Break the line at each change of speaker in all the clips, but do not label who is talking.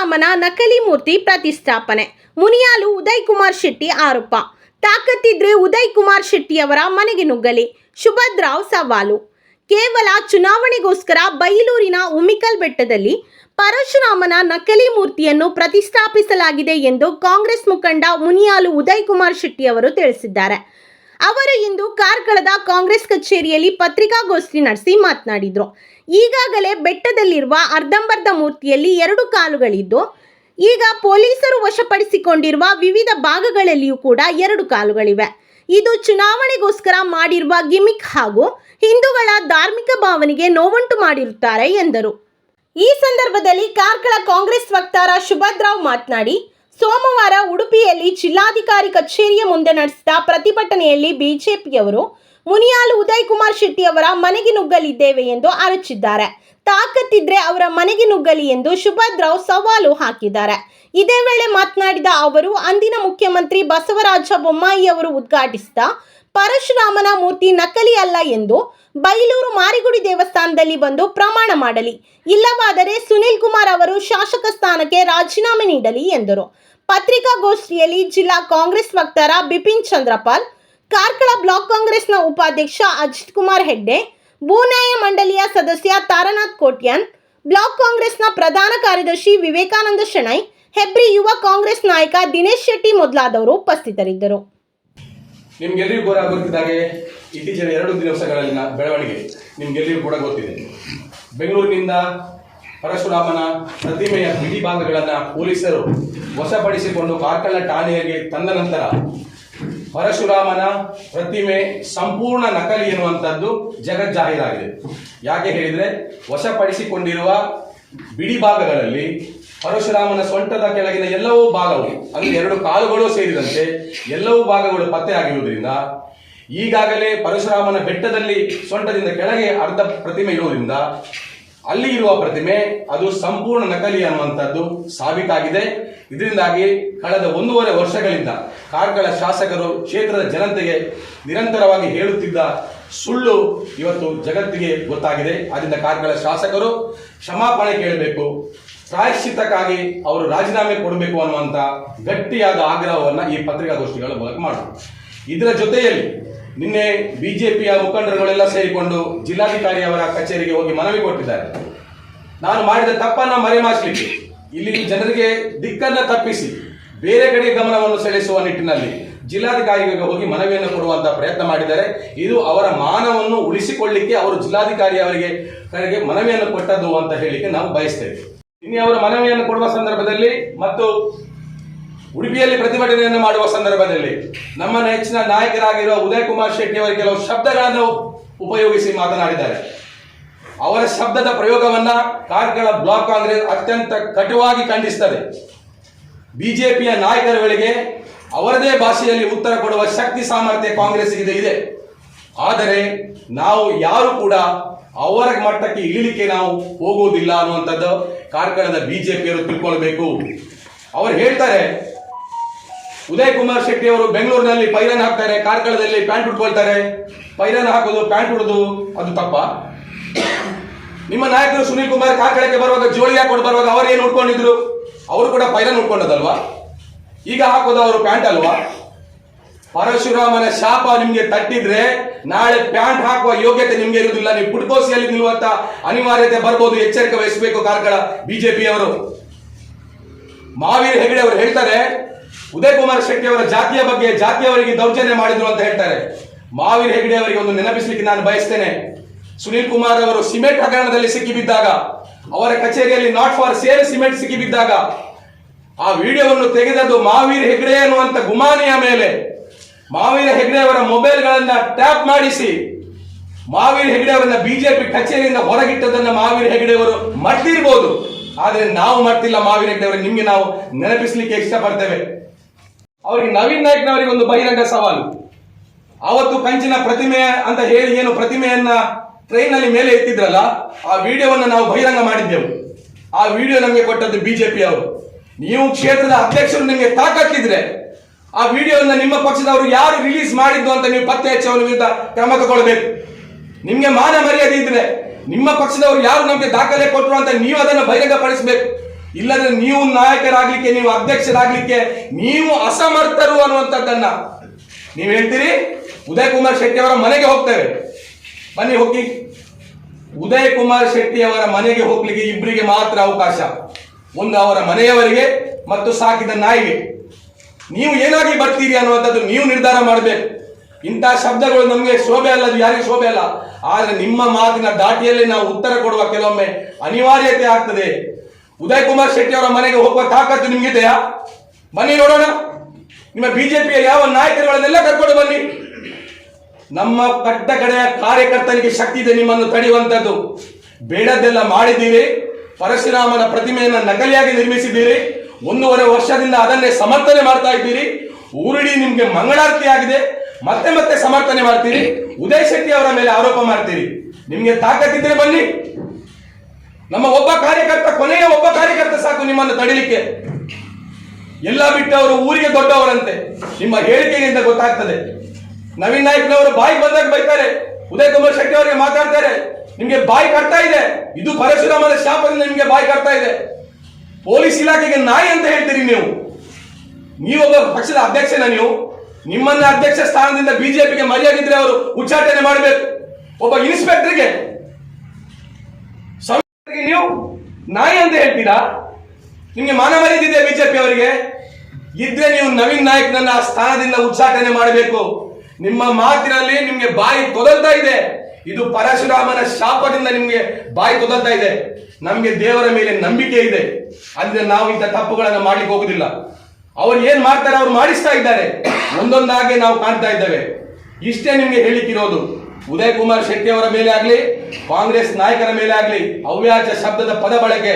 ಪರಶುರಾಮನ ನಕಲಿ ಮೂರ್ತಿ ಪ್ರತಿಷ್ಠಾಪನೆ. ಮುನಿಯಾಲು ಉದಯ್ ಕುಮಾರ್ ಶೆಟ್ಟಿ ಆರೋಪ. ತಾಕತ್ತಿದ್ರೆ ಉದಯ್ ಕುಮಾರ್ ಶೆಟ್ಟಿಯವರ ಮನೆಗೆ ನುಗ್ಗಲಿ. ಶುಭದ್ರಾವ್ ಸವಾಲು. ಕೇವಲ ಚುನಾವಣೆಗೋಸ್ಕರ ಬೈಲೂರಿನ ಉಮಿಕಲ್ ಬೆಟ್ಟದಲ್ಲಿ ಪರಶುರಾಮನ ನಕಲಿ ಮೂರ್ತಿಯನ್ನು ಪ್ರತಿಷ್ಠಾಪಿಸಲಾಗಿದೆ ಎಂದು ಕಾಂಗ್ರೆಸ್ ಮುಖಂಡ ಮುನಿಯಾಲು ಉದಯ್ ಕುಮಾರ್ ಶೆಟ್ಟಿಯವರು ತಿಳಿಸಿದ್ದಾರೆ. ಅವರು ಇಂದು ಕಾರ್ಕಳದ ಕಾಂಗ್ರೆಸ್ ಕಚೇರಿಯಲ್ಲಿ ಪತ್ರಿಕಾಗೋಷ್ಠಿ ನಡೆಸಿ ಮಾತನಾಡಿದರು. ಈಗಾಗಲೇ ಬೆಟ್ಟದಲ್ಲಿರುವ ಅರ್ಧಂಬರ್ಧ ಮೂರ್ತಿಯಲ್ಲಿ ಎರಡು ಕಾಲುಗಳಿದ್ದು, ಈಗ ಪೊಲೀಸರು ವಶಪಡಿಸಿಕೊಂಡಿರುವ ವಿವಿಧ ಭಾಗಗಳಲ್ಲಿಯೂ ಕೂಡ ಎರಡು ಕಾಲುಗಳಿವೆ. ಇದು ಚುನಾವಣೆಗೋಸ್ಕರ ಮಾಡಿರುವ ಗಿಮಿಕ್ ಹಾಗೂ ಹಿಂದೂಗಳ ಧಾರ್ಮಿಕ ಭಾವನೆಗೆ ನೋವುಂಟು ಮಾಡಿರುತ್ತಾರೆ ಎಂದರು. ಈ ಸಂದರ್ಭದಲ್ಲಿ ಕಾರ್ಕಳ ಕಾಂಗ್ರೆಸ್ ವಕ್ತಾರ ಸುಭದ್ರಾವ್ ಮಾತನಾಡಿ, ಸೋಮವಾರ ಉಡುಪಿಯಲ್ಲಿ ಜಿಲ್ಲಾಧಿಕಾರಿ ಕಚೇರಿಯ ಮುಂದೆ ನಡೆಸಿದ ಪ್ರತಿಭಟನೆಯಲ್ಲಿ ಬಿಜೆಪಿಯವರು ಮುನಿಯಾಲು ಉದಯ್ ಕುಮಾರ್ ಶೆಟ್ಟಿ ಅವರ ಮನೆಗೆ ನುಗ್ಗಲಿದ್ದೇವೆ ಎಂದು ಅರಚಿದ್ದಾರೆ. ತಾಕತ್ತಿದ್ರೆ ಅವರ ಮನೆಗೆ ನುಗ್ಗಲಿ ಎಂದು ಶುಭದ್ರಾವ್ ಸವಾಲು ಹಾಕಿದ್ದಾರೆ. ಇದೇ ವೇಳೆ ಮಾತನಾಡಿದ ಅವರು, ಅಂದಿನ ಮುಖ್ಯಮಂತ್ರಿ ಬಸವರಾಜ ಬೊಮ್ಮಾಯಿ ಅವರು ಉದ್ಘಾಟಿಸಿದ ಪರಶುರಾಮನ ಮೂರ್ತಿ ನಕಲಿ ಅಲ್ಲ ಎಂದು ಬೈಲೂರು ಮಾರಿಗುಡಿ ದೇವಸ್ಥಾನದಲ್ಲಿ ಬಂದು ಪ್ರಮಾಣ ಮಾಡಲಿ, ಇಲ್ಲವಾದರೆ ಸುನಿಲ್ ಕುಮಾರ್ ಅವರು ಶಾಸಕ ಸ್ಥಾನಕ್ಕೆ ರಾಜೀನಾಮೆ ನೀಡಲಿ ಎಂದರು. ಪತ್ರಿಕಾಗೋಷ್ಠಿಯಲ್ಲಿ ಜಿಲ್ಲಾ ಕಾಂಗ್ರೆಸ್ ವಕ್ತಾರ ಬಿಪಿನ್ ಚಂದ್ರಪಾಲ್ ಕಾರ್ಕಳ ಬ್ಲಾಕ್ ಕಾಂಗ್ರೆಸ್ನ ಉಪಾಧ್ಯಕ್ಷ ಅಜಿತ್ ಕುಮಾರ್ ಹೆಗ್ಡೆ, ಭೂನ್ಯಾಯ ಮಂಡಳಿಯ ಸದಸ್ಯ ತಾರನಾಥ್ ಕೋಟ್ಯಾನ್, ಬ್ಲಾಕ್ ಕಾಂಗ್ರೆಸ್ನ ಪ್ರಧಾನ ಕಾರ್ಯದರ್ಶಿ ವಿವೇಕಾನಂದ ಶೆಣೈ, ಹೆಬ್ರಿ ಯುವ ಕಾಂಗ್ರೆಸ್ ನಾಯಕ ದಿನೇಶ್ ಶೆಟ್ಟಿ ಮೊದಲಾದವರು ಉಪಸ್ಥಿತರಿದ್ದರು.
ನಿಮ್ಗೆಲ್ಲರಿಗೂ ಕೂಡ ಗೊತ್ತಿದ್ದಾಗೆ ಇತ್ತೀಚಿನ ಎರಡು ದಿವಸಗಳಲ್ಲಿನ ಬೆಳವಣಿಗೆ ನಿಮ್ಗೆಲ್ಲರಿಗೂ ಕೂಡ ಗೊತ್ತಿದೆ. ಬೆಂಗಳೂರಿನಿಂದ ಪರಶುರಾಮನ ಪ್ರತಿಮೆಯ ಬಿಡಿ ಭಾಗಗಳನ್ನು ಪೊಲೀಸರು ವಶಪಡಿಸಿಕೊಂಡು ಕಾರ್ಕಳ ಠಾಣೆಯಲ್ಲಿ ತಂದ ನಂತರ ಪರಶುರಾಮನ ಪ್ರತಿಮೆ ಸಂಪೂರ್ಣ ನಕಲಿ ಎನ್ನುವಂಥದ್ದು ಜಗಜ್ಜಾಹೀರಾಗಿದೆ. ಯಾಕೆ ಹೇಳಿದ್ರೆ, ವಶಪಡಿಸಿಕೊಂಡಿರುವ ಬಿಡಿ ಭಾಗಗಳಲ್ಲಿ ಪರಶುರಾಮನ ಸೊಂಟದ ಕೆಳಗಿನ ಎಲ್ಲವೂ ಭಾಗವು ಅಲ್ಲಿ ಎರಡು ಕಾಲುಗಳು ಸೇರಿದಂತೆ ಎಲ್ಲವೂ ಭಾಗಗಳು ಪತ್ತೆಯಾಗಿರುವುದರಿಂದ ಈಗಾಗಲೇ ಪರಶುರಾಮನ ಬೆಟ್ಟದಲ್ಲಿ ಸೊಂಟದಿಂದ ಕೆಳಗೆ ಅರ್ಧ ಪ್ರತಿಮೆ ಇರುವುದರಿಂದ ಅಲ್ಲಿ ಇರುವ ಪ್ರತಿಮೆ, ಅದು ಸಂಪೂರ್ಣ ನಕಲಿ ಅನ್ನುವಂಥದ್ದು ಸಾಬೀತಾಗಿದೆ. ಇದರಿಂದಾಗಿ ಕಳೆದ ಒಂದೂವರೆ ವರ್ಷಗಳಿಂದ ಕಾರ್ಕಳ ಶಾಸಕರು ಕ್ಷೇತ್ರದ ಜನತೆಗೆ ನಿರಂತರವಾಗಿ ಹೇಳುತ್ತಿದ್ದ ಸುಳ್ಳು ಇವತ್ತು ಜಗತ್ತಿಗೆ ಗೊತ್ತಾಗಿದೆ. ಆದ್ದರಿಂದ ಕಾರ್ಕಳ ಶಾಸಕರು ಕ್ಷಮಾಪಣೆ ಕೇಳಬೇಕು. ಪ್ರಾಯಶ್ಚಿತ್ತಕ್ಕಾಗಿ ಅವರು ರಾಜೀನಾಮೆ ಕೊಡಬೇಕು ಅನ್ನುವಂಥ ಗಟ್ಟಿಯಾದ ಆಗ್ರಹವನ್ನು ಈ ಪತ್ರಿಕಾಗೋಷ್ಠಿಗಳ ಮೂಲಕ ಮಾಡಿದರು. ಇದರ ಜೊತೆಯಲ್ಲಿ ನಿನ್ನೆ ಬಿಜೆಪಿಯ ಮುಖಂಡರುಗಳೆಲ್ಲ ಸೇರಿಕೊಂಡು ಜಿಲ್ಲಾಧಿಕಾರಿ ಅವರ ಕಚೇರಿಗೆ ಹೋಗಿ ಮನವಿ ಕೊಟ್ಟಿದ್ದಾರೆ. ನಾನು ಮಾಡಿದ ತಪ್ಪನ್ನ ಮರೆಮಾಚಲಿಕ್ಕೆ ಇಲ್ಲಿ ಜನರಿಗೆ ದಿಕ್ಕನ್ನ ತಪ್ಪಿಸಿ ಬೇರೆ ಕಡೆ ಗಮನವನ್ನು ಸೆಳೆಸುವ ನಿಟ್ಟಿನಲ್ಲಿ ಜಿಲ್ಲಾಧಿಕಾರಿಗಳಿಗೆ ಹೋಗಿ ಮನವಿಯನ್ನು ಕೊಡುವಂತ ಪ್ರಯತ್ನ ಮಾಡಿದ್ದಾರೆ. ಇದು ಅವರ ಮಾನವನ್ನು ಉಳಿಸಿಕೊಳ್ಳಿಕ್ಕೆ ಅವರು ಜಿಲ್ಲಾಧಿಕಾರಿ ಅವರಿಗೆ ಕರೆಗೆ ಮನವಿಯನ್ನು ಕೊಟ್ಟದ್ದು ಅಂತ ಹೇಳಿಕೆ ನಾವು ಬಯಸ್ತೇವೆ. ಇನ್ನು ಅವರ ಮನವಿಯನ್ನು ಕೊಡುವ ಸಂದರ್ಭದಲ್ಲಿ ಮತ್ತು ಉಡುಪಿಯಲ್ಲಿ ಪ್ರತಿಭಟನೆಯನ್ನು ಮಾಡುವ ಸಂದರ್ಭದಲ್ಲಿ ನಮ್ಮ ನೆಚ್ಚಿನ ನಾಯಕರಾಗಿರುವ ಉದಯ್ ಕುಮಾರ್ ಶೆಟ್ಟಿ ಅವರು ಕೆಲವು ಶಬ್ದಗಳನ್ನು ಉಪಯೋಗಿಸಿ ಮಾತನಾಡಿದ್ದಾರೆ. ಅವರ ಶಬ್ದದ ಪ್ರಯೋಗವನ್ನ ಕಾರ್ಕಳ ಬ್ಲಾಕ್ ಕಾಂಗ್ರೆಸ್ ಅತ್ಯಂತ ಕಟುವಾಗಿ ಖಂಡಿಸುತ್ತದೆ. ಬಿಜೆಪಿಯ ನಾಯಕರುಗಳಿಗೆ ಅವರದೇ ಭಾಷೆಯಲ್ಲಿ ಉತ್ತರ ಕೊಡುವ ಶಕ್ತಿ ಸಾಮರ್ಥ್ಯ ಕಾಂಗ್ರೆಸ್ಗೆ ಇದೆ. ಆದರೆ ನಾವು ಯಾರು ಕೂಡ ಅವರ ಮಟ್ಟಕ್ಕೆ ಇಳಿಲಿಕ್ಕೆ ನಾವು ಹೋಗುವುದಿಲ್ಲ ಅನ್ನುವಂಥದ್ದು ಕಾರ್ಕಳದ ಬಿಜೆಪಿಯವರು ತಿಳ್ಕೊಳ್ಬೇಕು. ಅವರು ಹೇಳ್ತಾರೆ ಉದಯ್ ಕುಮಾರ್ ಶೆಟ್ಟಿ ಅವರು ಬೆಂಗಳೂರಿನಲ್ಲಿ ಪೈರನ್ ಹಾಕ್ತಾರೆ, ಕಾರ್ಕಳದಲ್ಲಿ ಪ್ಯಾಂಟ್ ಉಟ್ಕೊಳ್ತಾರೆ. ಪೈರನ್ ಹಾಕೋದು, ಪ್ಯಾಂಟ್ ಉಡೋದು, ಅದು ತಪ್ಪ. ನಿಮ್ಮ ನಾಯಕರು ಸುನೀಲ್ ಕುಮಾರ್ ಕಾರ್ಕಳಕ್ಕೆ ಬರುವಾಗ ಜೋಳಿ ಹಾಕೊಂಡು ಬರುವಾಗ ಅವರು ಏನು ಉಟ್ಕೊಂಡಿದ್ರು? ಅವರು ಕೂಡ ಪೈರನ್ ಉಟ್ಕೊಂಡದಲ್ವಾ? ಈಗ ಹಾಕೋದು ಅವರು ಪ್ಯಾಂಟ್ ಅಲ್ವಾ? ಪರಶುರಾಮನ ಶಾಪ ನಿಮ್ಗೆ ತಟ್ಟಿದ್ರೆ ನಾಳೆ ಪ್ಯಾಂಟ್ ಹಾಕುವ ಯೋಗ್ಯತೆ ನಿಮ್ಗೆ ಇರುವುದಿಲ್ಲ. ನೀವು ಪುಟ್ಕೋಸಿಯಲ್ಲಿ ನಿಲ್ಲುವಂತ ಅನಿವಾರ್ಯತೆ ಬರ್ಬೋದು, ಎಚ್ಚರಿಕೆ ವಹಿಸಬೇಕು ಕಾರ್ಕಳ, ಬಿಜೆಪಿಯವರು. ಮಹಾವೀರ್ ಹೆಗಡೆ ಅವರು ಹೇಳ್ತಾರೆ ಉದಯ್ ಕುಮಾರ್ ಶೆಟ್ಟಿ ಅವರ ಜಾತಿಯ ಬಗ್ಗೆ ಜಾತಿಯವರಿಗೆ ದೌರ್ಜನ್ಯ ಮಾಡಿದ್ರು ಅಂತ ಹೇಳ್ತಾರೆ. ಮಾವೀರ್ ಹೆಗಡೆ ಅವರಿಗೆ ಒಂದು ನೆನಪಿಸಲಿಕ್ಕೆ ನಾನು ಬಯಸ್ತೇನೆ. ಸುನೀಲ್ ಕುಮಾರ್ ಅವರು ಸಿಮೆಂಟ್ ಹಗರಣದಲ್ಲಿ ಸಿಕ್ಕಿಬಿದ್ದಾಗ, ಅವರ ಕಚೇರಿಯಲ್ಲಿ ನಾಟ್ ಫಾರ್ ಸೇಲ್ ಸಿಮೆಂಟ್ ಸಿಕ್ಕಿಬಿದ್ದಾಗ, ಆ ವಿಡಿಯೋವನ್ನು ತೆಗೆದದ್ದು ಮಾವೀರ್ ಹೆಗ್ಡೆ ಅನ್ನುವಂತ ಗುಮಾನಿಯ ಮೇಲೆ. ಮಾವೀರ ಹೆಗ್ಡೆ ಅವರ ಮೊಬೈಲ್ಗಳನ್ನ ಟ್ಯಾಪ್ ಮಾಡಿಸಿ, ಮಾವೀರ್ ಹೆಗ್ಡೆ ಅವರನ್ನ ಬಿಜೆಪಿ ಕಚೇರಿಯಿಂದ ಹೊರಗಿಟ್ಟದನ್ನ ಮಹಾವೀರ್ ಹೆಗ್ಡೆ ಅವರು ಆದರೆ ನಾವು ಮರ್ತಿಲ್ಲ ಮಾವೀರ ಹೆಗ್ಡೆ ನಿಮಗೆ ನಿಮ್ಗೆ ನಾವು ನೆನಪಿಸಲಿಕ್ಕೆ ಇಷ್ಟಪಡ್ತೇವೆ. ಅವರಿಗೆ ನವೀನ್ ನಾಯ್ಕ್ನವರಿಗೆ ಒಂದು ಬಹಿರಂಗ ಸವಾಲು. ಅವತ್ತು ಕಂಚಿನ ಪ್ರತಿಮೆ ಅಂತ ಹೇಳಿ ಏನು ಪ್ರತಿಮೆಯನ್ನ ಟ್ರೈನ್ನಲ್ಲಿ ಮೇಲೆ ಎತ್ತಿದ್ರಲ್ಲ, ಆ ವಿಡಿಯೋವನ್ನು ನಾವು ಬಹಿರಂಗ ಮಾಡಿದ್ದೆವು. ಆ ವಿಡಿಯೋ ನಮಗೆ ಕೊಟ್ಟದ್ದು ಬಿಜೆಪಿ ಅವರು. ನೀವು ಕ್ಷೇತ್ರದ ಅಧ್ಯಕ್ಷರು ನಿಮಗೆ ತಾಕತ್ತಿದ್ರೆ, ಆ ವಿಡಿಯೋವನ್ನು ನಿಮ್ಮ ಪಕ್ಷದವರು ಯಾರು ರಿಲೀಸ್ ಮಾಡಿದ್ದು ಅಂತ ನೀವು ಪತ್ತೆ ಹಚ್ಚಿ ಅವರ ವಿರುದ್ಧ ಕ್ರಮ ತಗೊಳ್ಬೇಕು. ನಿಮಗೆ ಮಾನ ಮರ್ಯಾದೆ ಇದ್ರೆ, ನಿಮ್ಮ ಪಕ್ಷದವರು ಯಾರು ನಮಗೆ ದಾಖಲೆ ಕೊಟ್ಟರು ಅಂತ ನೀವು ಅದನ್ನು ಬಹಿರಂಗಪಡಿಸಬೇಕು. ಇಲ್ಲದ್ರೆ ನೀವು ನಾಯಕರಾಗ್ಲಿಕ್ಕೆ, ನೀವು ಅಧ್ಯಕ್ಷರಾಗ್ಲಿಕ್ಕೆ ನೀವು ಅಸಮರ್ಥರು ಅನ್ನುವಂಥದ್ದನ್ನ ನೀವು ಹೇಳ್ತೀರಿ? ಉದಯ್ ಕುಮಾರ್ ಶೆಟ್ಟಿ ಅವರ ಮನೆಗೆ ಹೋಗ್ತೇವೆ. ಬನ್ನಿ ಹೋಗಿ. ಉದಯ್ ಕುಮಾರ್ ಶೆಟ್ಟಿ ಅವರ ಮನೆಗೆ ಹೋಗ್ಲಿಕ್ಕೆ ಇಬ್ಬರಿಗೆ ಮಾತ್ರ ಅವಕಾಶ. ಒಂದು ಅವರ ಮನೆಯವರಿಗೆ ಮತ್ತು ಸಾಕಿದ ನಾಯಿಗೆ. ನೀವು ಏನಾಗಿ ಬರ್ತೀರಿ ಅನ್ನುವಂಥದ್ದು ನೀವು ನಿರ್ಧಾರ ಮಾಡಬೇಕು. ಇಂತಹ ಶಬ್ದಗಳು ನಮಗೆ ಶೋಭೆ ಅಲ್ಲ ಯಾರಿಗೂ ಶೋಭೆ ಅಲ್ಲ. ಆದರೆ ನಿಮ್ಮ ಮಾತಿನ ದಾಟಿಯಲ್ಲಿ ನಾವು ಉತ್ತರ ಕೊಡುವ ಕೆಲವೊಮ್ಮೆ ಅನಿವಾರ್ಯತೆ ಆಗ್ತದೆ. ಉದಯ್ ಕುಮಾರ್ ಶೆಟ್ಟಿ ಅವರ ಮನೆಗೆ ಹೋಗುವ ತಾಕತ್ತು ನಿಮ್ಗಿದೆಯಾ? ಬನ್ನಿ ನೋಡೋಣ. ನಿಮ್ಮ ಬಿಜೆಪಿಯ ಯಾವ ನಾಯಕರುಗಳನ್ನೆಲ್ಲ ಕರ್ಕೊಂಡು ಬನ್ನಿ. ನಮ್ಮ ಕಟ್ಟ ಕಡೆಯ ಕಾರ್ಯಕರ್ತನಿಗೆ ಶಕ್ತಿ ಇದೆ, ನಿಮ್ಮನ್ನು ತಡೆಯುವಂಥದ್ದು. ಬೇಡದ್ದೆಲ್ಲ ಮಾಡಿದ್ದೀರಿ. ಪರಶುರಾಮನ ಪ್ರತಿಮೆಯನ್ನ ನಕಲಿಯಾಗಿ ನಿರ್ಮಿಸಿದ್ದೀರಿ. ಒಂದೂವರೆ ವರ್ಷದಿಂದ ಅದನ್ನೇ ಸಮರ್ಥನೆ ಮಾಡ್ತಾ ಇದ್ದೀರಿ. ಊರಿಡಿ ನಿಮ್ಗೆ ಮಂಗಳಾರತಿ ಆಗಿದೆ. ಮತ್ತೆ ಮತ್ತೆ ಸಮರ್ಥನೆ ಮಾಡ್ತೀರಿ. ಉದಯ್ ಶೆಟ್ಟಿ ಅವರ ಮೇಲೆ ಆರೋಪ ಮಾಡ್ತೀರಿ. ನಿಮ್ಗೆ ತಾಕತ್ತಿದ್ರೆ ಬನ್ನಿ. ನಮ್ಮ ಒಬ್ಬ ಕಾರ್ಯಕರ್ತ ಕೊನೆಯ ಒಬ್ಬ ಕಾರ್ಯಕರ್ತ ಸಾಕು ನಿಮ್ಮನ್ನು ತಡಿಲಿಕ್ಕೆ. ಎಲ್ಲ ಬಿಟ್ಟು ಅವರು ಊರಿಗೆ ದೊಡ್ಡವರಂತೆ. ನಿಮ್ಮ ಹೇಳಿಕೆಯಿಂದ ಗೊತ್ತಾಗ್ತದೆ. ನವೀನ್ ನಾಯ್ಕನವರು ಬಾಯಿ ಬಂದಾಗ ಬೈತಾರೆ. ಉದಯ್ ಕುಮಾರ್ ಶೆಟ್ಟಿ ಅವರಿಗೆ ಮಾತಾಡ್ತಾರೆ. ನಿಮ್ಗೆ ಬಾಯಿ ಕಟ್ತಾ ಇದೆ. ಇದು ಪರಶುರಾಮನ ಶಾಪದಿಂದ ನಿಮ್ಗೆ ಬಾಯಿ ಕಟ್ತಾ ಇದೆ. ಪೊಲೀಸ್ ಇಲಾಖೆಗೆ ನಾಯಿ ಅಂತ ಹೇಳ್ತೀರಿ ನೀವು. ನೀವೊಬ್ಬ ಪಕ್ಷದ ಅಧ್ಯಕ್ಷನ ನೀವು. ನಿಮ್ಮನ್ನ ಅಧ್ಯಕ್ಷ ಸ್ಥಾನದಿಂದ ಬಿಜೆಪಿಗೆ ಮರ್ಯಾದಿದ್ರೆ ಅವರು ಉಚ್ಚಾಟನೆ ಮಾಡಬೇಕು. ಒಬ್ಬ ಇನ್ಸ್ಪೆಕ್ಟರ್ಗೆ ನೀವು ನಾಯಿ ಅಂತ ಹೇಳ್ತೀರಾ? ನಿಮ್ಗೆ ಮಾನ ಮರ್ಯಾದಿದೆ ಬಿಜೆಪಿ ಅವರಿಗೆ? ಇದ್ರೆ ನೀವು ನವೀನ್ ನಾಯಕ್ನನ್ನ ಆ ಸ್ಥಾನದಿಂದ ಉಚ್ಚಾಟನೆ ಮಾಡಬೇಕು. ನಿಮ್ಮ ಮಾತಿನಲ್ಲಿ ನಿಮ್ಗೆ ಬಾಯಿ ತೊದಲ್ತಾ ಇದೆ. ಇದು ಪರಶುರಾಮನ ಶಾಪದಿಂದ ನಿಮ್ಗೆ ಬಾಯಿ ತೊದಲ್ತಾ ಇದೆ. ನಮ್ಗೆ ದೇವರ ಮೇಲೆ ನಂಬಿಕೆ ಇದೆ. ಅಂದ್ರೆ ನಾವು ಇಂಥ ತಪ್ಪುಗಳನ್ನ ಮಾಡ್ಲಿಕ್ಕೆ ಹೋಗುದಿಲ್ಲ. ಅವ್ರು ಏನ್ ಮಾಡ್ತಾರೆ, ಅವ್ರು ಮಾಡಿಸ್ತಾ ಇದ್ದಾರೆ. ಒಂದೊಂದಾಗಿ ನಾವು ಕಾಣ್ತಾ ಇದ್ದೇವೆ. ಇಷ್ಟೇ ನಿಮ್ಗೆ ಹೇಳಿಕ್ಕಿರೋದು. ಉದಯ್ ಕುಮಾರ್ ಶೆಟ್ಟಿ ಅವರ ಮೇಲೆ ಆಗಲಿ, ಕಾಂಗ್ರೆಸ್ ನಾಯಕರ ಮೇಲೆ ಆಗಲಿ ಅವ್ಯಾಜ ಶಬ್ದದ ಪದ ಬಳಕೆ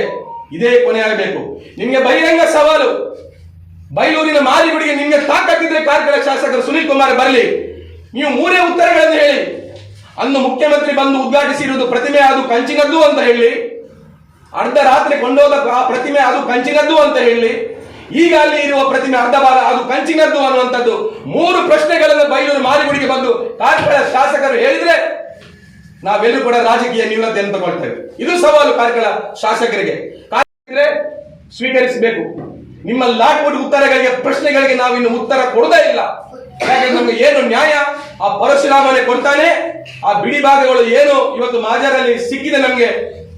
ಇದೇ ಕೊನೆಯಾಗಬೇಕು ನಿಮಗೆ ಬಹಿರಂಗ ಸವಾಲು. ಬೈಲೂರಿನ ಮಾರಿಗುಡಿಗೆ ನಿಮ್ಗೆ ತಾಕತ್ತಿದ್ರೆ ಕಾರ್ಕಳ ಶಾಸಕರು ಸುನೀಲ್ ಕುಮಾರ್ ಬರಲಿ. ನೀವು ಮೂರೇ ಉತ್ತರಗಳನ್ನು ಹೇಳಿ. ಅಂದು ಮುಖ್ಯಮಂತ್ರಿ ಬಂದು ಉದ್ಘಾಟಿಸಿರುವುದು ಪ್ರತಿಮೆ ಅದು ಕಂಚಿನದ್ದು ಅಂತ ಹೇಳಿ. ಅರ್ಧ ರಾತ್ರಿ ಕೊಂಡೋದ ಆ ಪ್ರತಿಮೆ ಅದು ಕಂಚಿನದ್ದು ಅಂತ ಹೇಳಿ. ಈಗ ಅಲ್ಲಿ ಇರುವ ಪ್ರತಿಮೆ ಅರ್ಧ ಭಾಗ ಅದು ಕಂಚಿನದ್ದು ಅನ್ನುವಂಥದ್ದು ಮೂರು ಪ್ರಶ್ನೆಗಳನ್ನು ಬೈಲೂರು ಮಾರಿಗುಡಿಗೆ ಬಂದು ಕಾರ್ಕಳ ಶಾಸಕರು ಹೇಳಿದ್ರೆ ನಾವೆಲ್ಲೂ ಕೂಡ ರಾಜಕೀಯ ನಿವೃತ್ತಿಯನ್ನು ತಗೊಳ್ತೇವೆ. ಇದು ಸವಾಲು ಕಾರ್ಕಳ ಶಾಸಕರಿಗೆ. ಸ್ವೀಕರಿಸಬೇಕು. ನಿಮ್ಮ ಲಾಟ್ವುಡ್ ಉತ್ತರಗಳಿಗೆ, ಪ್ರಶ್ನೆಗಳಿಗೆ ನಾವಿನ್ನು ಉತ್ತರ ಕೊಡದೇ ಇಲ್ಲ. ಯಾಕಂದ್ರೆ ನಮ್ಗೆ ಏನು ನ್ಯಾಯ? ಆ ಪರಶುರಾಮನೆ ಕೊಡ್ತಾನೆ. ಆ ಬಿಡಿ ಭಾಗಗಳು ಏನು? ಇವತ್ತು ಮಾಜಾರಲ್ಲಿ ಸಿಕ್ಕಿದೆ ನಮ್ಗೆ.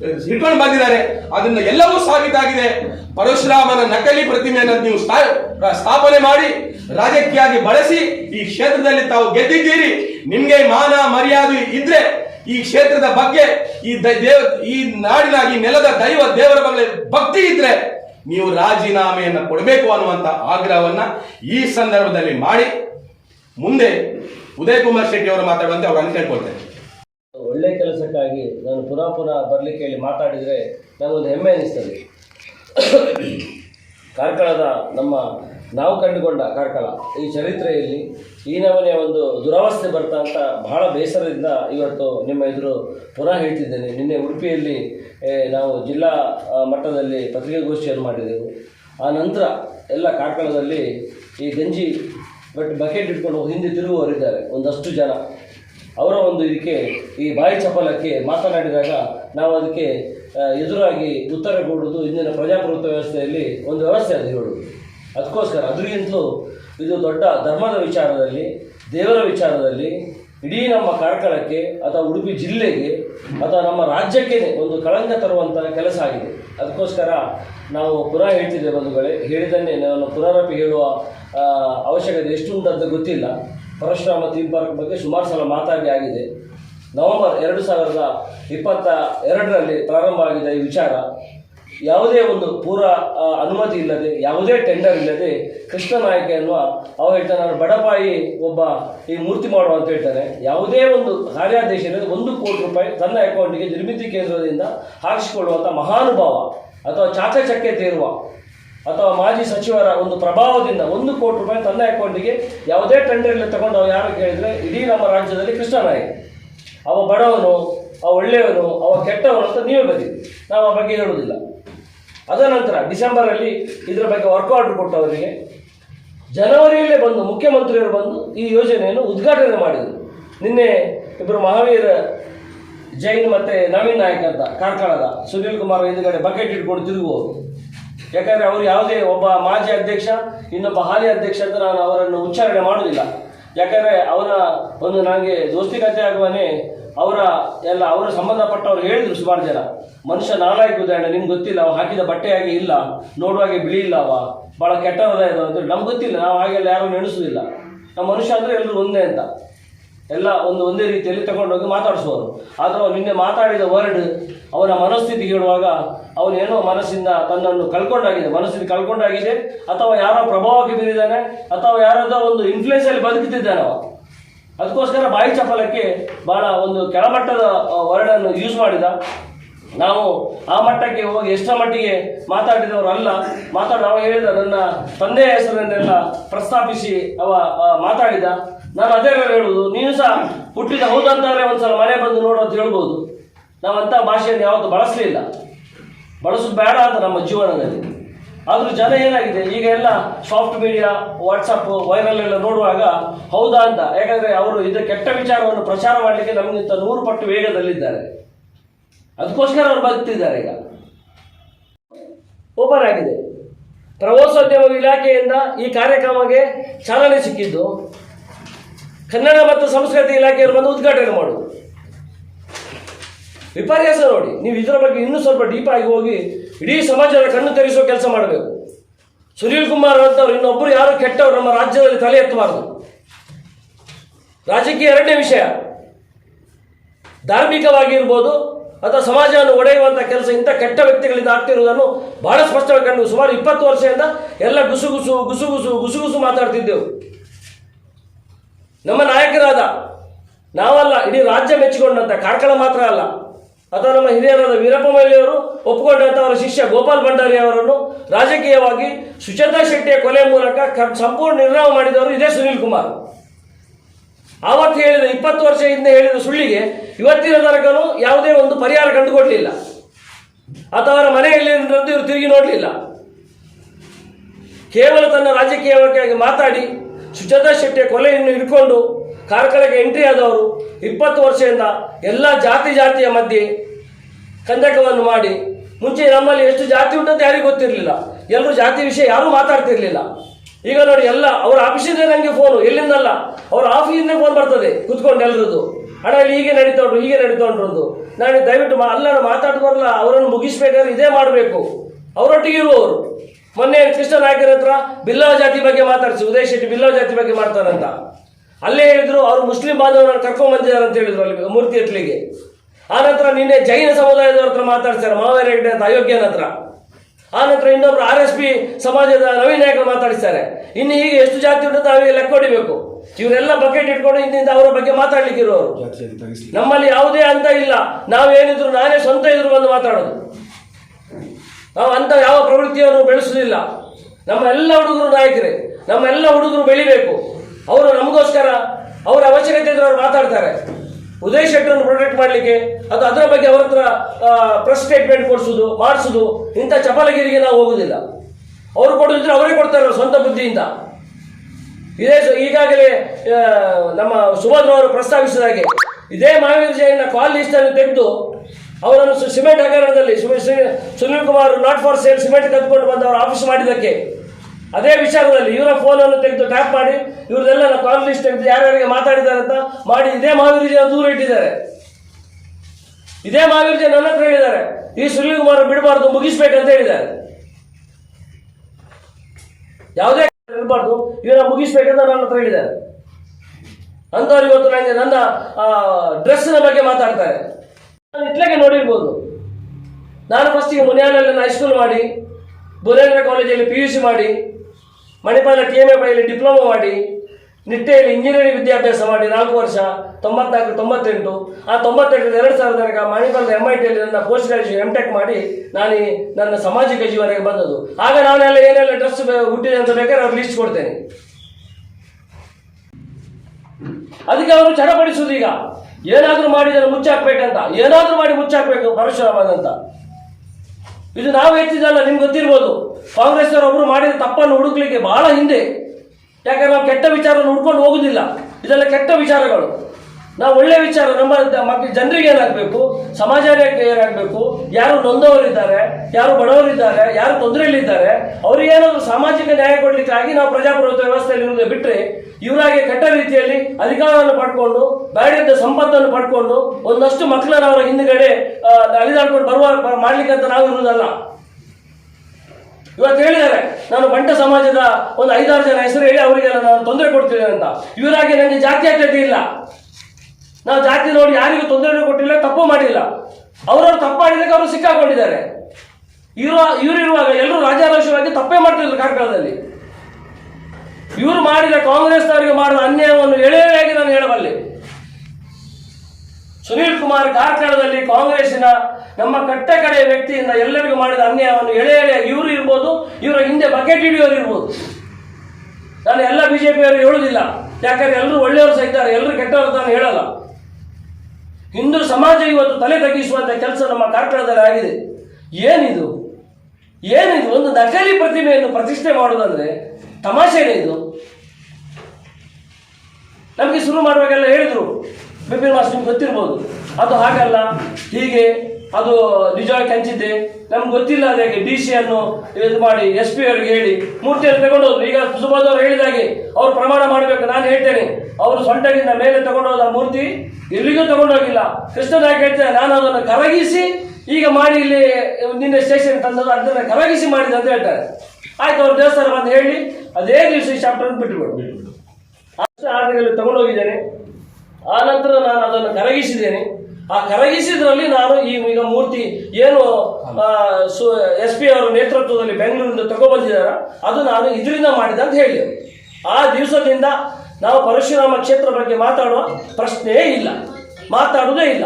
ಇಟ್ಕೊಂಡು ಬಂದಿದ್ದಾರೆ ಅದನ್ನ ಎಲ್ಲವೂ ಸಾಬೀತಾಗಿದೆ. ಪರಶುರಾಮನ ನಕಲಿ ಪ್ರತಿಮೆಯನ್ನು ನೀವು ಸ್ಥಾ- ಸ್ಥಾಪನೆ ಮಾಡಿ ರಾಜಕೀಯವಾಗಿ ಬಳಸಿ, ಈ ಕ್ಷೇತ್ರದಲ್ಲಿ ತಾವು ಗೆದ್ದಿದ್ದೀರಿ. ನಿಮ್ಗೆ ಮಾನ ಮರ್ಯಾದೆ ಇದ್ರೆ ಈ ಕ್ಷೇತ್ರದ ಬಗ್ಗೆ ಈ ದೇವ, ಈ ನಾಡಿನ, ಈ ನೆಲದ ದೈವ ದೇವರ ಬಗ್ಗೆ ಭಕ್ತಿ ಇದ್ರೆ ನೀವು ರಾಜೀನಾಮೆಯನ್ನು ಕೊಡಬೇಕು ಅನ್ನುವಂಥ ಆಗ್ರಹವನ್ನ ಈ ಸಂದರ್ಭದಲ್ಲಿ ಮಾಡಿ. ಮುಂದೆ ಉದಯ್ ಕುಮಾರ್ ಶೆಟ್ಟಿ ಅವರು ಮಾತಾಡುವಂತೆ ಅವರನ್ನು ಕೇಳ್ಕೊಳ್ತೇನೆ
ಒಳ್ಳೆ ಕೆಲಸಕ್ಕಾಗಿ ನಾನು ಪುನಃ ಪುನಃ ಬರಲಿಕ್ಕೆ ಹೇಳಿ ಮಾತಾಡಿದರೆ ನನಗೊಂದು ಹೆಮ್ಮೆ ಅನ್ನಿಸ್ತದೆ ಕಾರ್ಕಳದ ನಮ್ಮ ನಾವು ಕಂಡುಕೊಂಡ ಕಾರ್ಕಳ, ಈ ಚರಿತ್ರೆಯಲ್ಲಿ ಈ ನಮನೆಯ ಒಂದು ದುರವಸ್ಥೆ ಬರ್ತಾ ಅಂತ ಬಹಳ ಬೇಸರದಿಂದ ಇವತ್ತು ನಿಮ್ಮ ಎದುರು ಪುನಃ ಹೇಳ್ತಿದ್ದೇನೆ. ನಿನ್ನೆ ಉಡುಪಿಯಲ್ಲಿ ನಾವು ಜಿಲ್ಲಾ ಮಟ್ಟದಲ್ಲಿ ಪತ್ರಿಕಾಗೋಷ್ಠಿಯನ್ನು ಮಾಡಿದೆವು. ಆ ನಂತರ ಎಲ್ಲ ಕಾರ್ಕಳದಲ್ಲಿ ಈ ಗಂಜಿ ಬಟ್ ಬಕೆಟ್ ಇಟ್ಕೊಂಡು ಹಿಂದೆ ತಿರುಗುವವರಿದ್ದಾರೆ, ಒಂದಷ್ಟು ಜನ. ಅವರ ಒಂದು ಇದಕ್ಕೆ ಈ ಬಾಯಿ ಚಪಲಕ್ಕೆ ಮಾತನಾಡಿದಾಗ ನಾವು ಅದಕ್ಕೆ ಎದುರಾಗಿ ಉತ್ತರ ಕೊಡುವುದು ಇಂದಿನ ಪ್ರಜಾಪ್ರಭುತ್ವ ವ್ಯವಸ್ಥೆಯಲ್ಲಿ ಒಂದು ವ್ಯವಸ್ಥೆ ಅದು ಹೇಳುವುದು. ಅದಕ್ಕೋಸ್ಕರ ಅದರಿಗಿಂತಲೂ ಇದು ದೊಡ್ಡ ಧರ್ಮದ ವಿಚಾರದಲ್ಲಿ, ದೇವರ ವಿಚಾರದಲ್ಲಿ, ಇಡೀ ನಮ್ಮ ಕಾರ್ಕಳಕ್ಕೆ ಅಥವಾ ಉಡುಪಿ ಜಿಲ್ಲೆಗೆ ಅಥವಾ ನಮ್ಮ ರಾಜ್ಯಕ್ಕೆ ಒಂದು ಕಳಂಕ ತರುವಂತಹ ಕೆಲಸ ಆಗಿದೆ. ಅದಕ್ಕೋಸ್ಕರ ನಾವು ಪುನಃ ಹೇಳ್ತಿದ್ದೆ ಬಂಧುಗಳೇ, ಹೇಳಿದ್ದನ್ನೇ ನಾನು ಪುನರಪಿ ಹೇಳುವ ಅವಶ್ಯಕತೆ ಎಷ್ಟು ಉಂಟಂತ ಗೊತ್ತಿಲ್ಲ. ಪರಶುರಾಮ ಥೀಮ್ ಪಾರ್ಕ್ ಬಗ್ಗೆ ಸುಮಾರು ಸಲ ಮಾತಾಡಿ ಆಗಿದೆ. ನವೆಂಬರ್ ಎರಡು ಸಾವಿರದ ಇಪ್ಪತ್ತ ಎರಡರಲ್ಲಿ ಪ್ರಾರಂಭ ಆಗಿದೆ ಈ ವಿಚಾರ ಯಾವುದೇ ಒಂದು ಪೂರ ಅನುಮತಿ ಇಲ್ಲದೆ, ಯಾವುದೇ ಟೆಂಡರ್ ಇಲ್ಲದೆ ಕೃಷ್ಣ ನಾಯಕ ಎನ್ನುವ ಅವ ಹೇಳ್ತಾನೆ ನಾನು ಬಡಪಾಯಿ ಒಬ್ಬ ಈ ಮೂರ್ತಿ ಮಾಡುವ ಅಂತ ಹೇಳ್ತಾನೆ. ಯಾವುದೇ ಒಂದು ಕಾರ್ಯಾದೇಶ ಇಲ್ಲದೆ ಒಂದು ಕೋಟಿ ರೂಪಾಯಿ ತನ್ನ ಅಕೌಂಟಿಗೆ ನಿರ್ಮಿತಿ ಕೇಂದ್ರದಿಂದ ಹಾಕಿಸಿಕೊಳ್ಳುವಂಥ ಮಹಾನುಭಾವ ಅಥವಾ ಚಾಕಚಕ್ಯ ತೇರುವ ಅಥವಾ ಮಾಜಿ ಸಚಿವರ ಒಂದು ಪ್ರಭಾವದಿಂದ ಒಂದು ಕೋಟಿ ರೂಪಾಯಿ ತನ್ನ ಅಕೌಂಟಿಗೆ ಯಾವುದೇ ಟೆಂಡರ್ಲಿ ತಗೊಂಡು ಅವ್ರು ಯಾರು ಕೇಳಿದ್ರೆ, ಇಡೀ ನಮ್ಮ ರಾಜ್ಯದಲ್ಲಿ ಕೃಷ್ಣ ನಾಯಕ್ ಅವ ಬಡವನು, ಅವ ಒಳ್ಳೆಯವನು, ಅವ ಕೆಟ್ಟವನು ಅಂತ ನೀವೇ ಬದಿ ನಾವು ಆ ಬಗ್ಗೆ ಹೇಳುವುದಿಲ್ಲ. ಅದ ನಂತರ ಡಿಸೆಂಬರಲ್ಲಿ ಇದರ ಬಗ್ಗೆ ವರ್ಕ್ ಆರ್ಡರ್ ಕೊಟ್ಟವರಿಗೆ ಜನವರಿಯಲ್ಲೇ ಬಂದು ಮುಖ್ಯಮಂತ್ರಿಯವರು ಬಂದು ಈ ಯೋಜನೆಯನ್ನು ಉದ್ಘಾಟನೆ ಮಾಡಿದರು. ನಿನ್ನೆ ಇಬ್ಬರು ಮಹಾವೀರ ಜೈನ್ ಮತ್ತು ನವೀನ್ ನಾಯಕ್ ಅಂತ ಕಾರ್ಕಳದ ಸುನೀಲ್ ಕುಮಾರ್ ಹಿಂದ್ಗಡೆ ಬಕೆಟ್ ಇಟ್ಕೊಂಡು ತಿರುಗುವವರು. ಯಾಕಂದ್ರೆ ಅವರು ಯಾವುದೇ ಒಬ್ಬ ಮಾಜಿ ಅಧ್ಯಕ್ಷ, ಇನ್ನೊಬ್ಬ ಹಾಲಿ ಅಧ್ಯಕ್ಷ ಅಂತ ನಾನು ಅವರನ್ನು ಉಚ್ಚಾರಣೆ ಮಾಡುವುದಿಲ್ಲ. ಯಾಕಂದ್ರೆ ಅವರ ಒಂದು ನನಗೆ ದೋಸ್ತಿ ಕಥೆ ಆಗುವನೇ ಅವರ ಎಲ್ಲ ಅವರ ಸಂಬಂಧಪಟ್ಟವ್ರು ಹೇಳಿದ್ರು ಸುಮಾರು ಜನ. ಮನುಷ್ಯ ನಾಲಾಯಕ ಉದಾಹರಣೆ ನಿಮ್ಗೆ ಗೊತ್ತಿಲ್ಲ, ಅವ ಹಾಕಿದ ಬಟ್ಟೆ ಹಾಗೆ ಇಲ್ಲ, ನೋಡುವಾಗೆ ಬಿಳಿ ಇಲ್ಲ ಅವ, ಭಾಳ ಕೆಟ್ಟವದ ಇದು ಅಂತ ನಮ್ಗೆ ಗೊತ್ತಿಲ್ಲ, ನಾವು ಹಾಗೆಲ್ಲ ಯಾರು ನೆನೆಸುವುದಿಲ್ಲ. ನಮ್ಮ ಮನುಷ್ಯ ಅಂದರೆ ಎಲ್ಲರೂ ಒಂದೇ ಅಂತ. ಎಲ್ಲ ಒಂದು ಒಂದೇ ರೀತಿಯಲ್ಲಿ ತಗೊಂಡೋಗಿ ಮಾತಾಡಿಸುವವರು. ಆದರೆ ಅವನು ನಿನ್ನೆ ಮಾತಾಡಿದ ವರ್ಡ್ ಅವನ ಮನಸ್ಥಿತಿ ಹೇಳುವಾಗ ಅವನೇನೋ ಮನಸ್ಸಿಂದ ತನ್ನನ್ನು ಕಳ್ಕೊಂಡಾಗಿದೆ. ಮನಸ್ಸಿನ ಕಳ್ಕೊಂಡಾಗಿದೆ ಅಥವಾ ಯಾರೋ ಪ್ರಭಾವಕ್ಕೆ ಬೀರಿದ್ದಾನೆ ಅಥವಾ ಯಾರಾದರೂ ಒಂದು ಇನ್ಫ್ಲೂಯೆನ್ಸಲ್ಲಿ ಬದುಕುತ್ತಿದ್ದಾನೆ ಅವ. ಅದಕ್ಕೋಸ್ಕರ ಬಾಯಿ ಚಪಲಕ್ಕೆ ಭಾಳ ಒಂದು ಕೆಳಮಟ್ಟದ ವರ್ಡನ್ನು ಯೂಸ್ ಮಾಡಿದ. ನಾವು ಆ ಮಟ್ಟಕ್ಕೆ ಹೋಗಿ ಎಷ್ಟರ ಮಟ್ಟಿಗೆ ಮಾತಾಡಿದವರು ಅಲ್ಲ. ಮಾತಾಡ, ಅವ ಹೇಳಿದ ನನ್ನ ತಂದೆಯ ಹೆಸರನ್ನೆಲ್ಲ ಪ್ರಸ್ತಾಪಿಸಿ ಅವ ಮಾತಾಡಿದ. ನಾನು ಅದೇ ಹೇಳುವುದು ನೀನು ಸಹ ಹುಟ್ಟಿದ ಹೌದಂತಾದ್ರೆ ಒಂದ್ಸಲ ಮನೆ ಬಂದು ನೋಡು ಅಂತ ಹೇಳ್ಬೋದು. ನಾವು ಅಂತ ಭಾಷೆಯನ್ನು ಯಾವತ್ತೂ ಬಳಸಲಿಲ್ಲ. ಬಳಸೋದು ಬೇಡ ಅಂತ ನಮ್ಮ ಜೀವನದಲ್ಲಿ. ಆದರೂ ಜನ ಏನಾಗಿದೆ, ಈಗ ಎಲ್ಲ ಸಾಫ್ಟ್ ಮೀಡಿಯಾ ವಾಟ್ಸಪ್ ವೈರಲ್ ಎಲ್ಲ ನೋಡುವಾಗ ಹೌದಾ ಅಂತ. ಯಾಕಂದ್ರೆ ಅವರು ಇದು ಕೆಟ್ಟ ವಿಚಾರವನ್ನು ಪ್ರಚಾರ ಮಾಡಲಿಕ್ಕೆ ನಮಗಿಂತ ನೂರು ಪಟ್ಟು ವೇಗದಲ್ಲಿದ್ದಾರೆ. ಅದಕ್ಕೋಸ್ಕರ ಅವರು ಬದುಕ್ತಿದ್ದಾರೆ ಈಗ. ಓಪನ್ ಆಗಿದೆ. ಪ್ರವಾಸೋದ್ಯಮ ಇಲಾಖೆಯಿಂದ ಈ ಕಾರ್ಯಕ್ರಮಕ್ಕೆ ಚಾಲನೆ ಸಿಕ್ಕಿದ್ದು ಕನ್ನಡ ಮತ್ತು ಸಂಸ್ಕೃತಿ ಇಲಾಖೆಯವರು ಬಂದು ಉದ್ಘಾಟನೆ ಮಾಡುವುದು. ವಿಪರ್ಯಾಸ ನೋಡಿ, ನೀವು ಇದರ ಬಗ್ಗೆ ಇನ್ನೂ ಸ್ವಲ್ಪ ಡೀಪ್ ಆಗಿ ಹೋಗಿ ಇಡೀ ಸಮಾಜದ ಕಣ್ಣು ತೆರೆಸುವ ಕೆಲಸ ಮಾಡಬೇಕು. ಸುನೀಲ್ ಕುಮಾರ್ ಅಂತವ್ರು ಇನ್ನೊಬ್ಬರು ಯಾರು ಕೆಟ್ಟವರು ನಮ್ಮ ರಾಜ್ಯದಲ್ಲಿ ತಲೆ ಎತ್ತಬಾರದು. ರಾಜಕೀಯ ಎರಡನೇ ವಿಷಯ, ಧಾರ್ಮಿಕವಾಗಿರ್ಬೋದು ಅಥವಾ ಸಮಾಜವನ್ನು ಒಡೆಯುವಂಥ ಕೆಲಸ ಇಂಥ ಕೆಟ್ಟ ವ್ಯಕ್ತಿಗಳಿಂದ ಆಗ್ತಿರುವುದನ್ನು ಬಹಳ ಸ್ಪಷ್ಟವಾಗಿ ಕಂಡು ಸುಮಾರು ಇಪ್ಪತ್ತು ವರ್ಷದಿಂದ ಎಲ್ಲ ಗುಸುಗುಸು ಗುಸುಗುಸು ಗುಸುಗುಸು ಮಾತಾಡ್ತಿದ್ದೆವು. ನಮ್ಮ ನಾಯಕರಾದ ನಾವಲ್ಲ, ಇಡೀ ರಾಜ್ಯ ಮೆಚ್ಚಿಕೊಂಡಂಥ ಕಾರ್ಕಳ ಮಾತ್ರ ಅಲ್ಲ, ಅಥವಾ ನಮ್ಮ ಹಿರಿಯರಾದ ವೀರಪ್ಪ ಮೊಯ್ಲಿಯವರು ಒಪ್ಪಿಕೊಂಡಂಥ ಅವರ ಶಿಷ್ಯ ಗೋಪಾಲ್ ಭಂಡಾರಿ ಅವರನ್ನು ರಾಜಕೀಯವಾಗಿ ಸುಚೇತಾ ಶೆಟ್ಟಿಯ ಕೊಲೆ ಮೂಲಕ ಸಂಪೂರ್ಣ ನಿರ್ಣಯ ಮಾಡಿದವರು ಇದೇ ಸುನೀಲ್ ಕುಮಾರ್. ಆವತ್ತು ಹೇಳಿದ ಇಪ್ಪತ್ತು ವರ್ಷ ಹಿಂದೆ ಹೇಳಿದ ಸುಳ್ಳಿಗೆ ಇವತ್ತಿನ ತನಕನೂ ಯಾವುದೇ ಒಂದು ಪರಿಹಾರ ಕಂಡುಕೊಡ್ಲಿಲ್ಲ. ಅಥವಾ ಅವರ ಮನೆಯಲ್ಲಿ ಇವರು ತಿರುಗಿ ನೋಡಲಿಲ್ಲ. ಕೇವಲ ತನ್ನ ರಾಜಕೀಯವಾಗಿ ಮಾತಾಡಿ ಸುಚೇತಾ ಶೆಟ್ಟಿಯ ಕೊಲೆಯನ್ನು ಹಿಡ್ಕೊಂಡು ಕಾರ್ಕಳಕ್ಕೆ ಎಂಟ್ರಿ ಆದವರು ಇಪ್ಪತ್ತು ವರ್ಷದಿಂದ ಎಲ್ಲ ಜಾತಿ ಜಾತಿಯ ಮಧ್ಯೆ ಕಂದಕವನ್ನು ಮಾಡಿ ಮುಂಚೆ ನಮ್ಮಲ್ಲಿ ಎಷ್ಟು ಜಾತಿ ಉಂಟಂತ ಯಾರಿಗೂ ಗೊತ್ತಿರಲಿಲ್ಲ. ಎಲ್ಲರೂ ಜಾತಿ ವಿಷಯ ಯಾರೂ ಮಾತಾಡ್ತಿರ್ಲಿಲ್ಲ. ಈಗ ನೋಡಿ ಎಲ್ಲ, ಅವರ ಆಫೀಸಿಂದ ನನಗೆ ಫೋನು ಎಲ್ಲಿಂದಲ್ಲ? ಅವ್ರ ಆಫೀಸಿಂದ ಫೋನ್ ಬರ್ತದೆ, ಕುತ್ಕೊಂಡು ಎಲ್ಲರದ್ದು ಹಣ ಇಲ್ಲಿ ಹೀಗೆ ನಡೀತಾ ಹೀಗೆ ನಡೀತಾ ನಾನು ದಯವಿಟ್ಟು ಅಲ್ಲ ಮಾತಾಡ್ಬಾರಲ್ಲ ಅವರನ್ನು ಮುಗಿಸ್ಬೇಕಾದ್ರೆ ಇದೇ ಮಾಡಬೇಕು. ಅವರೊಟ್ಟಿಗೆ ಇರುವವರು. ಮೊನ್ನೆ ಕೃಷ್ಣ ನಾಯಕರ ಹತ್ರ ಬಿಲ್ಲವ ಜಾತಿ ಬಗ್ಗೆ ಮಾತಾಡಿಸಿ ಉದಯ್ ಶೆಟ್ಟಿ ಬಿಲ್ಲವ ಜಾತಿ ಬಗ್ಗೆ ಮಾಡ್ತಾರಂತ. ಅಲ್ಲೇ ಹೇಳಿದ್ರು ಅವರು ಮುಸ್ಲಿಂ ಬಾಂಧವರನ್ನು ಕರ್ಕೊಂಡ್ ಬಂದಿದ್ದಾರೆ ಅಂತ ಹೇಳಿದ್ರು ಅಲ್ಲಿ ಮೂರ್ತಿ ಎತ್ತಲಿಗೆ ಆ ನಂತರ ನಿನ್ನೆ ಜೈನ ಸಮುದಾಯದವ್ರ ಹತ್ರ ಮಾತಾಡ್ತಾರೆ ಮಾವೇರ ಹೆಗ್ಡೆ ಅಂತ ಅಯೋಗ್ಯನ ಹತ್ರ. ಆ ನಂತರ ಇನ್ನೊಬ್ರು ಆರ್ ಎಸ್ ಪಿ ಸಮಾಜದ ನವೀನ್ ನಾಯಕರು ಮಾತಾಡಿಸ್ತಾರೆ ಇನ್ನು ಹೀಗೆ ಎಷ್ಟು ಜಾತಿ ಉಂಟು ಅಂತ ನಾವೀಗ ಲೆಕ್ಕ ಹೊಡಿಬೇಕು. ಇವರೆಲ್ಲ ಬಕೆಟ್ ಇಟ್ಕೊಂಡು ಇಂದಿಂದ ಅವರ ಬಗ್ಗೆ ಮಾತಾಡ್ಲಿಕ್ಕೆ ಇರೋರು. ನಮ್ಮಲ್ಲಿ ಯಾವುದೇ ಅಂತ ಇಲ್ಲ. ನಾವೇನಿದ್ರು ನಾನೇ ಸ್ವಂತ ಇದ್ರು ಬಂದು ಮಾತಾಡೋದು. ನಾವು ಅಂತ ಯಾವ ಪ್ರವೃತ್ತಿಯನ್ನು ಬೆಳೆಸುವುದಿಲ್ಲ. ನಮ್ಮ ಎಲ್ಲ ಹುಡುಗರು ನಾಯಕರೇ, ನಮ್ಮ ಎಲ್ಲ ಹುಡುಗರು ಬೆಳಿಬೇಕು. ಅವರು ನಮಗೋಸ್ಕರ ಅವರ ಅವಶ್ಯಕತೆ ಇದ್ರೆ ಅವರು ಮಾತಾಡ್ತಾರೆ. ಉದಯ್ ಶೆಟ್ಟರನ್ನು ಪ್ರೊಟೆಕ್ಟ್ ಮಾಡಲಿಕ್ಕೆ, ಅದು ಅದರ ಬಗ್ಗೆ ಅವರ ಹತ್ರ ಪ್ರೆಸ್ ಸ್ಟೇಟ್ಮೆಂಟ್ ಕೊಡಿಸೋದು, ಮಾಡಿಸೋದು, ಇಂಥ ಚಪಲಗಿರಿಗೆ ನಾವು ಹೋಗುದಿಲ್ಲ. ಅವರು ಕೊಡೋದಿದ್ರೆ ಅವರೇ ಕೊಡ್ತಾರೆ ಸ್ವಂತ ಬುದ್ಧಿಯಿಂದ. ಇದೇ ಈಗಾಗಲೇ ನಮ್ಮ ಸುಭದ್ರ ಅವರು ಪ್ರಸ್ತಾವಿಸಿದ ಹಾಗೆ, ಇದೇ ಮಹಾವೀರ ಜಯನ್ನ ಕಾಲ್ ಲಿಸ್ಟ್ ಅನ್ನು ತೆಗೆದು ಅವರನ್ನು ಸಿಮೆಂಟ್ ಹಗರಣದಲ್ಲಿ Sunil Suni- Sunil Kumar not for sale cement ಕದ್ಕೊಂಡು ಬಂದು ಅವರ ಆಫೀಸ್ ಮಾಡಿದ್ದಕ್ಕೆ. ಅದೇ ವಿಚಾರದಲ್ಲಿ ಇವರ ಫೋನನ್ನು ತೆಗೆದು ಟ್ಯಾಪ್ ಮಾಡಿ, ಇವ್ರದೆಲ್ಲ ಕಾಲ್ ಲಿಸ್ಟ್ ತೆಗೆದು ಯಾರ್ಯಾರಿಗೆ ಮಾತಾಡಿದ್ದಾರೆ ಅಂತ ಮಾಡಿ ಇದೇ ಮಹಾವೀರ್ ಜನ ದೂರ ಇಟ್ಟಿದ್ದಾರೆ. ಇದೇ ಮಹಾವೀರ್ ಜನ ನನ್ನ ಹತ್ರ ಹೇಳಿದ್ದಾರೆ. ಈ ಸುನಿಲ್ ಕುಮಾರ್ ಬಿಡಬಾರ್ದು ಮುಗಿಸ್ಬೇಕಂತ ಹೇಳಿದ್ದಾರೆ. ಯಾವುದೇ ಇರಬಾರ್ದು, ಇವರ ಮುಗಿಸ್ಬೇಕಂತ ನನ್ನ ಹತ್ರ ಹೇಳಿದ್ದಾರೆ. ಅಂಥವ್ರು ಇವತ್ತು ನನಗೆ ನನ್ನ ಡ್ರೆಸ್ನ ಬಗ್ಗೆ ಮಾತಾಡ್ತಾರೆ. ನಾನು ಇತ್ಲಾಗೆ ನೋಡಿರ್ಬೋದು. ನಾನು ಫಸ್ಟಿಗೆ ಮುನಿಯಾನಲ್ಲಿ ಹೈಸ್ಕೂಲ್ ಮಾಡಿ, ಬುರೇಂದ್ರ ಕಾಲೇಜಲ್ಲಿ ಪಿ ಯು ಸಿ ಮಾಡಿ ಮಣಿಪಾಲ ಟಿ ಎಂ ಎ ಪೈಲಿ ಡಿಪ್ಲೊಮಾ ಮಾಡಿ, ನಿಟ್ಟೆಯಲ್ಲಿ ಇಂಜಿನಿಯರಿಂಗ್ ವಿದ್ಯಾಭ್ಯಾಸ ಮಾಡಿ ನಾಲ್ಕು ವರ್ಷ, ತೊಂಬತ್ನಾಲ್ಕು, ತೊಂಬತ್ತೆಂಟು. ಆ ತೊಂಬತ್ತೆಂಟು ಎರಡು ಸಾವಿರದ ತನಕ ಮಣಿಪಾಲದ ಎಂ ಐ ಟಿಯಲ್ಲಿ ನನ್ನ ಪೋಸ್ಟ್ ಗ್ರಾಜುಯೇಷನ್ ಎಂ ಟೆಕ್ ಮಾಡಿ ನಾನು ನನ್ನ ಸಾಮಾಜಿಕ ಜೀವನಕ್ಕೆ ಬಂದದ್ದು. ಆಗ ನಾನೆಲ್ಲ ಏನೆಲ್ಲ ಡ್ರೆಸ್ ಹುಟ್ಟಿದೆ ಅಂತ ಬೇಕಾದ್ರೆ ಅವ್ರು ಲಿಸ್ಟ್ ಕೊಡ್ತೇನೆ. ಅದಕ್ಕೆ ಅವರು ಚಡಪಡಿಸುವುದು ಈಗ. ಏನಾದರೂ ಮಾಡಿ ಇದನ್ನು ಮುಚ್ಚಾಕ್ಬೇಕಂತ, ಏನಾದರೂ ಮಾಡಿ ಮುಚ್ಚಾಕ್ಬೇಕು ಪರಶುರಾಮನಂತ. ಇದು ನಾವು ಹೆಚ್ಚಿದಲ್ಲ ನಿಮ್ಗೆ ಗೊತ್ತಿರ್ಬೋದು. ಕಾಂಗ್ರೆಸ್ ಒಬ್ಬರು ಮಾಡಿದ ತಪ್ಪನ್ನು ಹುಡುಕ್ಲಿಕ್ಕೆ ಬಹಳ ಹಿಂದೆ. ಯಾಕಂದ್ರೆ ನಾವು ಕೆಟ್ಟ ವಿಚಾರವನ್ನು ಹುಡ್ಕೊಂಡು ಹೋಗುದಿಲ್ಲ. ಇದೆಲ್ಲ ಕೆಟ್ಟ ವಿಚಾರಗಳು. ನಾವು ಒಳ್ಳೆ ವಿಚಾರ, ನಮ್ಮ ಮಕ್ಕಳು ಜನರಿಗೆ ಏನಾಗಬೇಕು? ಸಮಾಜಕ್ಕೆ ಏನಾಗಬೇಕು? ಯಾರು ನೊಂದವರಿದ್ದಾರೆ, ಯಾರು ಬಡವರಿದ್ದಾರೆ, ಯಾರು ತೊಂದರೆಯಲ್ಲಿದ್ದಾರೆ, ಅವ್ರಿಗೆ ಏನಾದರೂ ಸಾಮಾಜಿಕ ನ್ಯಾಯ ಕೊಡಲಿಕ್ಕಾಗಿ ನಾವು ಪ್ರಜಾಪ್ರಭುತ್ವ ವ್ಯವಸ್ಥೆಯಲ್ಲಿ ಇರುವುದು ಬಿಟ್ಟರೆ ಇವರಾಗೆ ಕೆಟ್ಟ ರೀತಿಯಲ್ಲಿ ಅಧಿಕಾರವನ್ನು ಪಡ್ಕೊಂಡು, ಬ್ಯಾಡಿದ್ದ ಸಂಪತ್ತನ್ನು ಪಡ್ಕೊಂಡು ಒಂದಷ್ಟು ಮಕ್ಕಳನ್ನು ಅವರ ಹಿಂದ್ಗಡೆ ಅಲಿದಾಡ್ಕೊಂಡು ಬರುವ ಮಾಡ್ಲಿಕ್ಕಂತ ಮಾಡ್ಲಿಕ್ಕೆ ಅಂತ ನಾವು ಇರುವುದಲ್ಲ. ಇವತ್ತು ಹೇಳಿದ್ದಾರೆ ನಾನು ಬಂಟ ಸಮಾಜದ ಒಂದು ಐದಾರು ಜನ ಹೆಸರು ಹೇಳಿ ಅವರಿಗೆಲ್ಲ ನಾನು ತೊಂದರೆ ಕೊಡ್ತಿದ್ದೇನೆ ಅಂತ. ಇವರಾಗಿ ನನಗೆ ಜಾತ್ಯತೀತ ಇಲ್ಲ. ನಾವು ಜಾತಿ ನೋಡಿ ಯಾರಿಗೂ ತೊಂದರೆ ಕೊಟ್ಟಿಲ್ಲ, ತಪ್ಪು ಮಾಡಿಲ್ಲ. ಅವರವರು ತಪ್ಪು ಮಾಡಿದಾಗ ಅವರು ಸಿಕ್ಕಾಕೊಂಡಿದ್ದಾರೆ. ಇವರು ಇವರಿರುವಾಗ ಎಲ್ಲರೂ ರಾಜಾರೋಷವಾಗಿ ತಪ್ಪೇ ಮಾಡ್ತಿದ್ರು ಕಾರ್ಕಳದಲ್ಲಿ. ಇವರು ಮಾಡಿದ ಕಾಂಗ್ರೆಸ್ನವರಿಗೆ ಮಾಡಿದ ಅನ್ಯಾಯವನ್ನು ಎಳೆಯಾಗಿ ನಾನು ಹೇಳಬಲ್ಲೆ? ಸುನೀಲ್ ಕುಮಾರ್ ಕಾರ್ಕಳದಲ್ಲಿ ಕಾಂಗ್ರೆಸ್ಸಿನ ನಮ್ಮ ಕಟ್ಟ ಕಡೆಯ ವ್ಯಕ್ತಿಯಿಂದ ಎಲ್ಲರಿಗೂ ಮಾಡಿದ ಅನ್ಯಾಯವನ್ನು ಎಳೆ ಎಳೆಯಾಗಿ ಇವರು ಇರ್ಬೋದು, ಇವರ ಹಿಂದೆ ಬಕೆಟ್ ಹಿಡಿಯೋರು ಇರ್ಬೋದು. ನಾನು ಎಲ್ಲ ಬಿಜೆಪಿಯವರು ಹೇಳುವುದಿಲ್ಲ ಯಾಕಂದ್ರೆ ಎಲ್ಲರೂ ಒಳ್ಳೆಯವರು ಸಹ ಇದ್ದಾರೆ, ಎಲ್ಲರೂ ಕೆಟ್ಟವರು ನಾನು ಹೇಳಲ್ಲ. ಹಿಂದೂ ಸಮಾಜ ಇವತ್ತು ತಲೆ ತಗ್ಗಿಸುವಂತ ಕೆಲಸ ನಮ್ಮ ಕಾರ್ಕಳದಲ್ಲಿ ಆಗಿದೆ. ಏನಿದು? ಏನಿದು? ಒಂದು ನಕಲಿ ಪ್ರತಿಮೆಯನ್ನು ಪ್ರತಿಷ್ಠೆ ಮಾಡುವುದಂದ್ರೆ ತಮಾಷೆನೇ ಇದು. ನಮಗೆ ಶುರು ಮಾಡುವಾಗೆಲ್ಲ ಹೇಳಿದ್ರು. ಬಿಪಿನ್ ಮಾಸ್ ನಿಮ್ಗೆ ಗೊತ್ತಿರ್ಬೋದು. ಅದು ಹಾಗಲ್ಲ. ಹೀಗೆ ಅದು ನಿಜವಾಗಿ ಹಂಚಿದ್ದೆ ನಮ್ಗೆ ಗೊತ್ತಿಲ್ಲ ಅದಕ್ಕೆ ಡಿ ಸಿ ಅನ್ನು ಇದು ಮಾಡಿ ಎಸ್ ಪಿ ಅವರಿಗೆ ಹೇಳಿ. ಮೂರ್ತಿಯನ್ನು ತಗೊಂಡು ಹೋದ್ರು ಈಗ ಸುಬೋಧ್ ಅವರು ಹೇಳಿದಾಗೆ ಅವ್ರು ಪ್ರಮಾಣ ಮಾಡಬೇಕು. ನಾನು ಹೇಳ್ತೇನೆ, ಅವರು ಸೊಂಟಗಿಂದ ಮೇಲೆ ತಗೊಂಡೋದ ಮೂರ್ತಿ ಎಲ್ಲಿಗೂ ತಗೊಂಡೋಗಿಲ್ಲ. ಕೃಷ್ಣನಾಯಕ್ ಹೇಳ್ತೇನೆ, ನಾನು ಅದನ್ನು ಕರಗಿಸಿ ಈಗ ಮಾಡಿ ಇಲ್ಲಿ ನಿನ್ನೆ ಸ್ಟೇಷನ್ ತಂದದ್ದು, ಅದನ್ನು ಕರಗಿಸಿ ಮಾಡಿದೆ ಅಂತ ಹೇಳ್ತಾರೆ. ಆಯ್ತು, ಅವ್ರು ದೇವಸ್ಥಾನ ಬಂದು ಹೇಳಿ, ಅದೇ ದಿವಸ ಈ ಚಾಪ್ಟರ್ ಬಿಟ್ಟುಬಿಡು ಅಷ್ಟು ಆರ್ಡರ್ಗಳು ತಗೊಂಡೋಗಿದ್ದೇನೆ. ಆ ನಂತರ ನಾನು ಅದನ್ನು ಕರಗಿಸಿದ್ದೇನೆ. ಆ ಕರಗಿಸಿದ್ರಲ್ಲಿ ನಾನು ಈ ಈಗ ಮೂರ್ತಿ ಏನು ಎಸ್ ಪಿ ಅವರ ನೇತೃತ್ವದಲ್ಲಿ ಬೆಂಗಳೂರಿಂದ ತಗೊಬಂದಿದ್ದಾರ ಅದು ನಾನು ಇದರಿಂದ ಮಾಡಿದೆ ಅಂತ ಹೇಳಿದೆ ಆ ದಿವಸದಿಂದ ನಾವು ಪರಶುರಾಮ ಕ್ಷೇತ್ರ ಬಗ್ಗೆ ಮಾತಾಡುವ ಪ್ರಶ್ನೆಯೇ ಇಲ್ಲ. ಮಾತಾಡುವುದೇ ಇಲ್ಲ.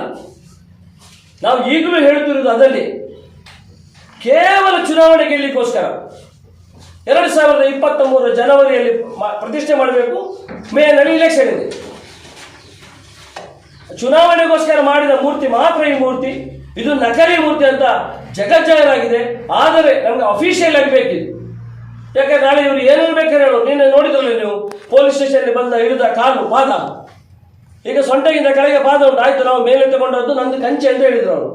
ನಾವು ಈಗಲೂ ಹೇಳ್ತಿರೋದು ಅದರಲ್ಲಿ ಕೇವಲ ಚುನಾವಣೆ ಗೆಲ್ಲಲಿಕ್ಕೋಸ್ಕರ ಎರಡು ಸಾವಿರದ ಇಪ್ಪತ್ತ ಮೂರು ಜನವರಿಯಲ್ಲಿ ಪ್ರತಿಷ್ಠೆ ಮಾಡಬೇಕು. ಮೇ ಇಲೆಕ್ಷನ್ ಇದೆ ಚುನಾವಣೆಗೋಸ್ಕರ ಮಾಡಿದ ಮೂರ್ತಿ ಮಾತ್ರ ಈ ಮೂರ್ತಿ. ಇದು ನಕಲಿ ಮೂರ್ತಿ ಅಂತ ಜಗಜ್ಜಾಹೀರಾಗಿದೆ ಆದರೆ ನಮಗೆ ಅಫಿಷಿಯಲ್ ಆಗಿ ಬೇಕಿದೆ ಯಾಕೆ ನಾಳೆ ಇವರು ಏನೇನು ಬೇಕಾದ್ರೆ ಹೇಳೋರು. ನಿನ್ನೆ ನೋಡಿದ್ರಲ್ಲ ನೀವು? ಪೊಲೀಸ್ ಸ್ಟೇಷನ್ ಬಂದ ಹಿಡಿದ ಕಾಲು ಪಾದ. ಈಗ ಸೊಂಟಗಿಂದ ಕೆಳಗೆ ಪಾದ ಉಂಟು. ಆಯ್ತು, ನಾವು ಮೇಲೆ ತಗೊಂಡದ್ದು ನಂದು ಕಂಚೆ ಅಂತ ಹೇಳಿದ್ರು ಅವರು.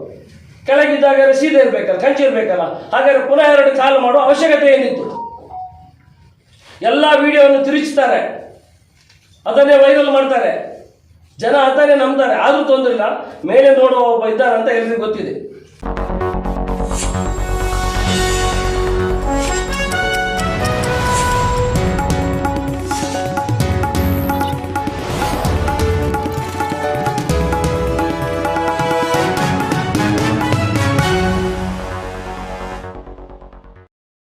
ಕೆಳಗಿದ್ದಾಗ ಸೀದೆ ಇರ್ಬೇಕಲ್ಲ, ಕಂಚೆ ಇರ್ಬೇಕಲ್ಲ. ಹಾಗಾದ್ರೆ ಪುನಃ ಎರಡು ಕಾಲು ಮಾಡುವ ಅವಶ್ಯಕತೆ ಏನಿತ್ತು? ಎಲ್ಲ ವಿಡಿಯೋವನ್ನು ತಿರುಚುತ್ತಾರೆ ಅದನ್ನೇ ವೈರಲ್ ಮಾಡ್ತಾರೆ. ಜನ ಅದನ್ನೇ ನಂಬ್ತಾರೆ ಆದ್ರೂ ತೊಂದರೆ ಇಲ್ಲ. ಮೇಲೆ ನೋಡುವ ಒಬ್ಬ ಇದ್ದಾನೆ ಅಂತ ಎಲ್ರಿಗೂ ಗೊತ್ತಿದೆ.